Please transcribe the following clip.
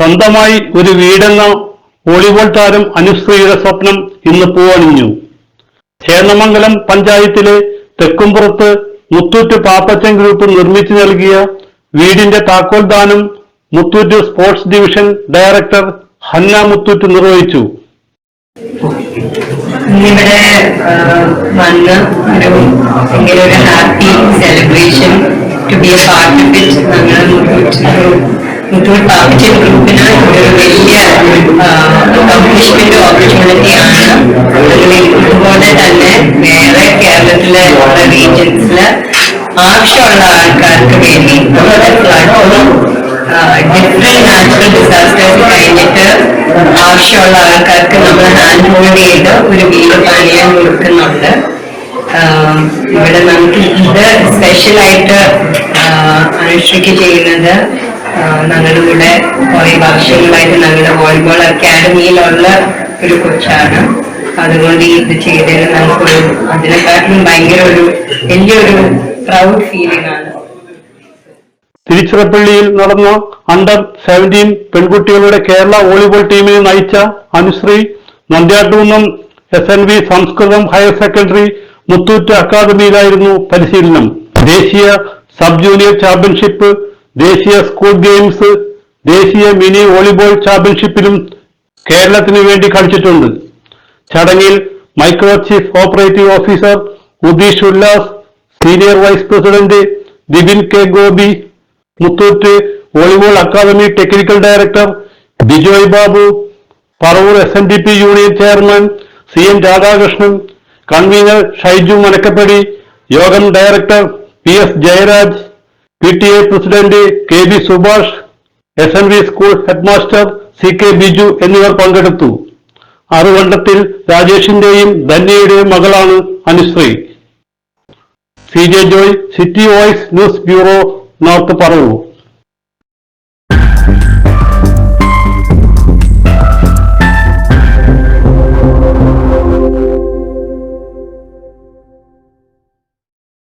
സ്വന്തമായി ഒരു വീടെന്ന വോളിബോൾ താരം അനുശ്രീയുടെ സ്വപ്നം ഇന്ന് പൂവണിഞ്ഞു. ചേന്നമംഗലം പഞ്ചായത്തിലെ തെക്കുംപുറത്ത് മുത്തൂറ്റ് പാപ്പച്ചൻ ഗ്രൂപ്പ് നിർമ്മിച്ചു നൽകിയ വീടിന്റെ താക്കോൽ ദാനം Muthoot sports division director Hanna Muthoot നിർവഹിച്ചു. ഇവിടെ വന്ന് ഒരു happy celebration to be a part of it ഞങ്ങൾ മുത്തൂർ പാപ്പച്ചൻ ഗ്രൂപ്പിന് ഒരു വലിയ പബ്ലിഷ്മെന്റ് ഓപ്പർച്യൂണിറ്റി ആണ് ഇതുപോലെ തന്നെ വേറെ കേരളത്തിലെ റീജൻസിൽ ആവശ്യമുള്ള ആൾക്കാർക്ക് വേണ്ടി നമ്മുടെ പ്ലാറ്റ്ഫോം ഡിഫറെന്റ് നാച്ചുറൽ ഡിസാസ്റ്റേഴ്സ് കഴിഞ്ഞിട്ട് ആവശ്യമുള്ള ആൾക്കാർക്ക് നമ്മൾ ഹാൻഡ് ഹോൾഡ് ചെയ്ത് ഒരു വീട് പണിയാൻ കൊടുക്കുന്നുണ്ട് ഇവിടെ നമുക്ക് ഇത് സ്പെഷ്യലായിട്ട് അനുഷ്ഠിക്ക് ചെയ്യുന്നത് ഞങ്ങളുടെ കുറെ വർഷങ്ങളായിട്ട് ഞങ്ങളുടെ വോളിബോൾ അക്കാഡമിയിലുള്ള ഒരു കൊച്ചാണ്. അതുകൊണ്ട് ഇത് ചെയ്തതിന് നമുക്കൊരു അതിനെക്കാട്ടിലും ഭയങ്കര ഒരു വലിയൊരു പ്രൗഡ് ഫീലിംഗ് ആണ്. തിരുച്ചിറപ്പള്ളിയിൽ നടന്ന അണ്ടർ സെവന്റീൻ പെൺകുട്ടികളുടെ കേരള വോളിബോൾ ടീമിനെ നയിച്ച Anusree Nandyattukunnam S N V Sanskrit higher secondary Muthoot അക്കാദമിയിലായിരുന്നു പരിശീലനം. ദേശീയ സബ് ജൂനിയർ ചാമ്പ്യൻഷിപ്പ് ദേശീയ സ്കൂൾ ഗെയിംസ് ദേശീയ മിനി വോളിബോൾ ചാമ്പ്യൻഷിപ്പിലും കേരളത്തിന് വേണ്ടി കളിച്ചിട്ടുണ്ട്. ചടങ്ങിൽ micro chief operative officer Udeesh Ullas senior vice president Dibin K. Gopi Muthoot volleyball academy technical director Bijoy Babu Paravur S N D P union chairman C N Radhakrishnan convener Shaiju Manakkappadi യോഗം director P S Jayaraj P T A president K V Subhash S N V school headmaster C K Biju എന്നിവർ പങ്കെടുത്തു. അറുവണ്ടത്തിൽ രാജേഷിന്റെയും ധന്യയുടെയും മകളാണ് Anusree. C J Joy city voice news bureau north Paravur.